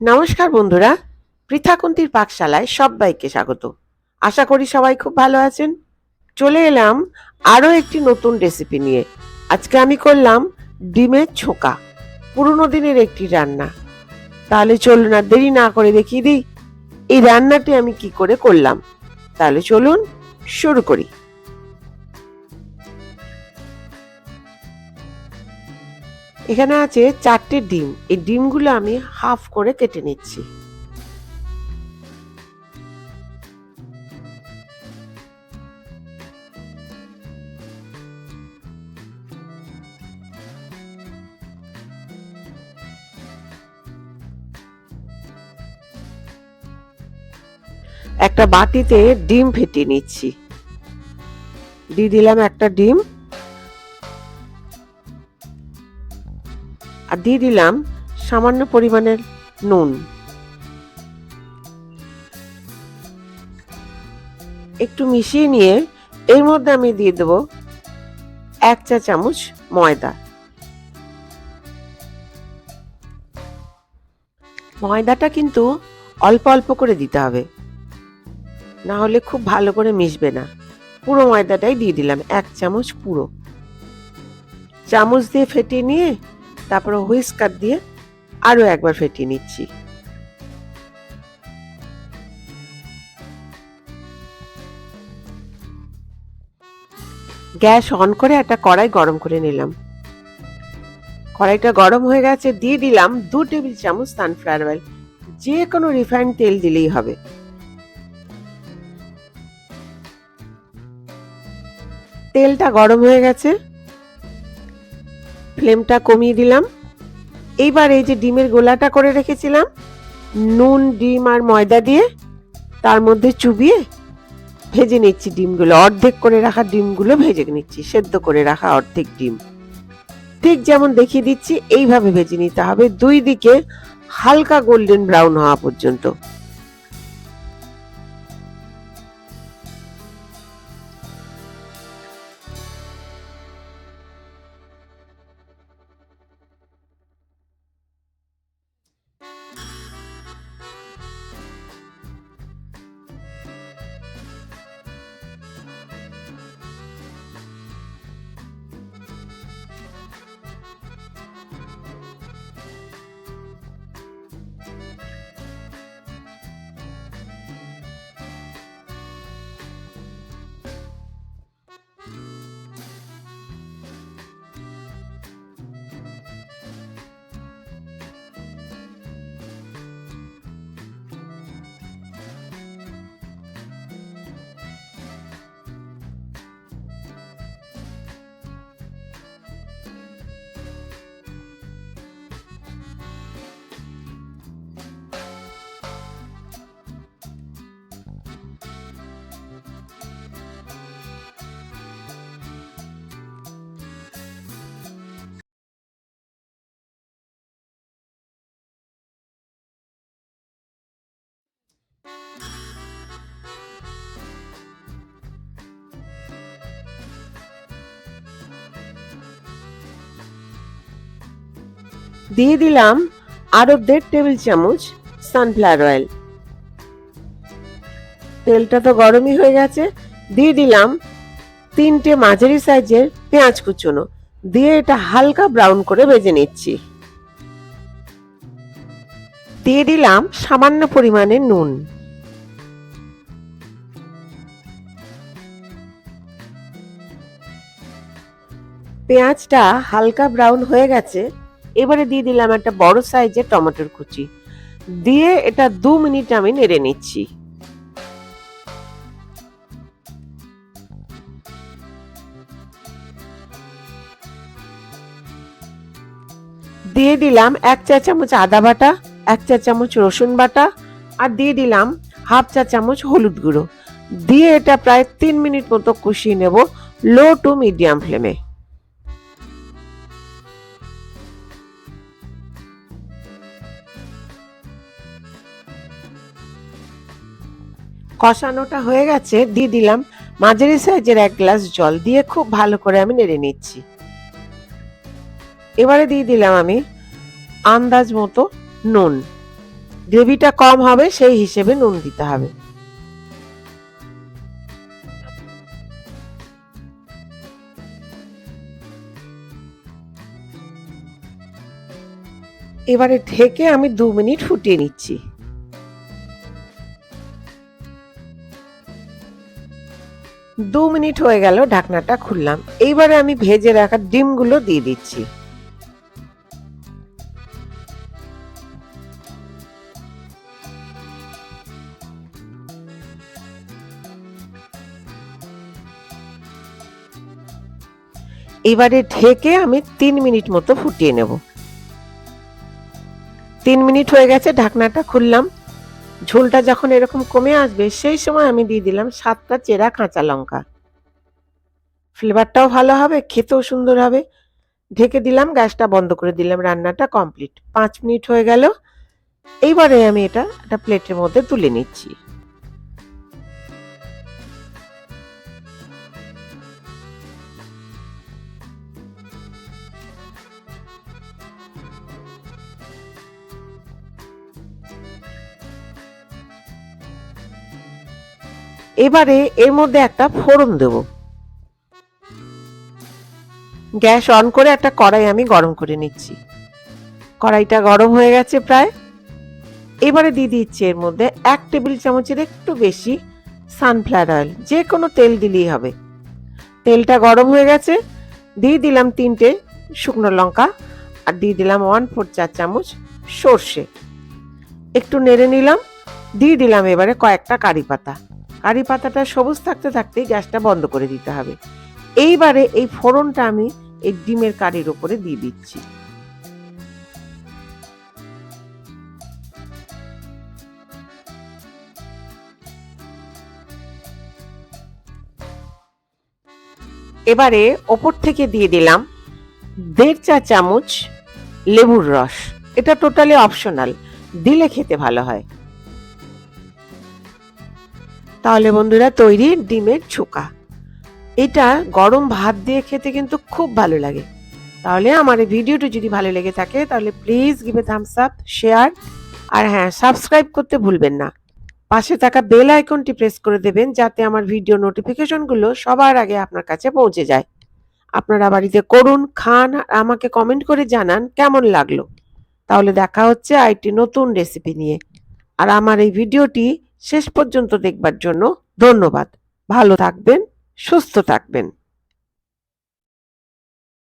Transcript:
নমস্কার বন্ধুরা, পৃথাকুন্তির পাকশালায় সবাইকে স্বাগত। আশা করি সবাই খুব ভালো আছেন। চলে এলাম আরও একটি নতুন রেসিপি নিয়ে। আজকে আমি করলাম ডিমের ছোকা, পুরনো দিনের একটি রান্না। তাহলে চলুন আর দেরি না করে দেখিয়ে দিই, এই রান্নাটি আমি কি করে করলাম। তাহলে চলুন শুরু করি। এখানে আছে চারটে ডিম। এই ডিমগুলো আমি হাফ করে কেটে নিচ্ছি। একটা বাটিতে ডিম ফেটিয়ে নিচ্ছি। দিয়ে দিলাম একটা ডিম। দিয়ে দিলাম সামান্য পরিমাণের নুন। একটু মিশিয়ে নিয়ে এর মধ্যে আমি দিয়ে দেব এক চা চামচ ময়দা। ময়দাটা কিন্তু অল্প অল্প করে দিতে হবে। না হলে খুব ভালো করে মিশবে না। পুরো ময়দাটাই দিয়ে দিলাম, এক চামচ পুরো। চামচ দিয়ে ফেটিয়ে নিয়ে তারপরে হুইস্কার দিয়ে আরও একবার ফেটিয়ে নিচ্ছি। গ্যাস অন করে একটা কড়াই গরম করে নিলাম। কড়াইটা গরম হয়ে গেছে, দিয়ে দিলাম দু টেবিল চামচ সানফ্লাওয়ার অয়েল। যে কোনো রিফাইন্ড তেল দিলেই হবে। তেলটা গরম হয়ে গেছে। ফ্লেমটা কমিয়ে দিলাম। এইবার এই যে ডিমের গোলাটা করে রেখেছিলাম, নুন, ডিম আর ময়দা দিয়ে তার মধ্যে চুবিয়ে ভেজে নিচ্ছি ডিমগুলো। অর্ধেক করে রাখা ডিমগুলো ভেজে নিচ্ছি, সেদ্ধ করে রাখা অর্ধেক ডিম। ঠিক যেমন দেখিয়ে দিচ্ছি, এইভাবে ভেজে নিতে হবে। দুই দিকে হালকা গোল্ডেন ব্রাউন হওয়া পর্যন্ত। দিয়ে দিলাম আরও দেড় টেবিল চামচ সানফ্লাওয়ার অয়েল তেলটা তো গরমই হয়ে গেছে। দিয়ে দিলাম তিনটে মাঝারি সাইজের পেঁয়াজ কুচনো। দিয়ে এটা হালকা ব্রাউন করে ভেজে নিচ্ছি। দিয়ে দিলাম সামান্য পরিমাণে নুন। পেঁয়াজটা হালকা ব্রাউন হয়ে গেছে। এবারে দিয়ে দিলাম একটা বড় সাইজের টমেটোর কুচি। দিয়ে এটা দু মিনিট আমি নেড়ে নিচ্ছি। দিয়ে দিলাম এক চা চামচ আদা বাটা। এক চা চামচ রসুন বাটা আর দিয়ে দিলাম হাফ চা চামচ হলুদ গুঁড়ো। দিয়ে এটা প্রায় তিন মিনিট মতো কষিয়ে নেব লো টু মিডিয়াম ফ্লেমে। কষানোটা হয়ে গেছে, দিয়ে দিলাম মাঝারি সাইজের এক গ্লাস জল দিয়ে খুব ভালো করে আমি নেড়ে নিচ্ছি। এবারে দিয়ে দিলাম আমি আন্দাজ মতো নুন। গ্রেভিটা কম হবে, সেই হিসেবে নুন দিতে হবে। এবারে ঢেকে আমি দু মিনিট ফুটিয়ে নিচ্ছি। দু মিনিট হয়ে গেল, ঢাকনাটা খুললাম। এইবারে আমি ভেজে রাখা ডিমগুলো দিয়ে দিচ্ছি। এবারে ঢেকে আমি তিন মিনিট মতো ফুটিয়ে নেব। তিন মিনিট হয়ে গেছে, ঢাকনাটা খুললাম। ঝোলটা যখন এরকম কমে আসবে, সেই সময় আমি দিয়ে দিলাম সাতটা চেরা কাঁচা লঙ্কা। ফ্লেভারটাও ভালো হবে, খেতেও সুন্দর হবে। ঢেকে দিলাম, গ্যাসটা বন্ধ করে দিলাম, রান্নাটা কমপ্লিট। পাঁচ মিনিট হয়ে গেল। এইবারে আমি এটা একটা প্লেটের মধ্যে তুলে নিচ্ছি। এবারে এর মধ্যে একটা ফোড়ন দেব। গ্যাস অন করে একটা কড়াই আমি গরম করে নিচ্ছি। কড়াইটা গরম হয়ে গেছে প্রায়। এবারে দিয়ে দিচ্ছি এর মধ্যে এক টেবিল চামচের একটু বেশি সানফ্লাওয়ার অয়েল, যে কোনো তেল দিলেই হবে। তেলটা গরম হয়ে গেছে, দিয়ে দিলাম তিনটে শুকনো লঙ্কা আর দিয়ে দিলাম ওয়ান ফোর চার চামচ সর্ষে। একটু নেড়ে নিলাম, দিয়ে দিলাম এবারে কয়েকটা কারি পাতা। কারি পাতাটা সবুজ থাকতে থাকতেই গ্যাসটা বন্ধ করে দিতে হবে। এইবারে এই ফোড়নটা আমি এই ডিমের কারির উপরে দিয়ে দিচ্ছি। এবারে ওপর থেকে দিয়ে দিলাম দেড় চা চামচ লেবুর রস। এটা টোটালি অপশনাল, দিলে খেতে ভালো হয়। তাহলে বন্ধুরা তৈরি ডিমের ছোকা। এটা গরম ভাত দিয়ে খেতে কিন্তু খুব ভালো লাগে। তাহলে আমার এই ভিডিওটি যদি ভালো লেগে থাকে, তাহলে প্লিজ গিভে থামস আপ শেয়ার আর হ্যাঁ সাবস্ক্রাইব করতে ভুলবেন না। পাশে থাকা বেল আইকনটি প্রেস করে দেবেন, যাতে আমার ভিডিও নোটিফিকেশনগুলো সবার আগে আপনার কাছে পৌঁছে যায়। আপনারা বাড়িতে করুন, খান, আর আমাকে কমেন্ট করে জানান কেমন লাগল। তাহলে দেখা হচ্ছে আইটি নতুন রেসিপি নিয়ে। আর আমার এই ভিডিওটি শেষ পর্যন্ত দেখবার জন্য ধন্যবাদ। ভালো থাকবেন সুস্থ থাকবেন।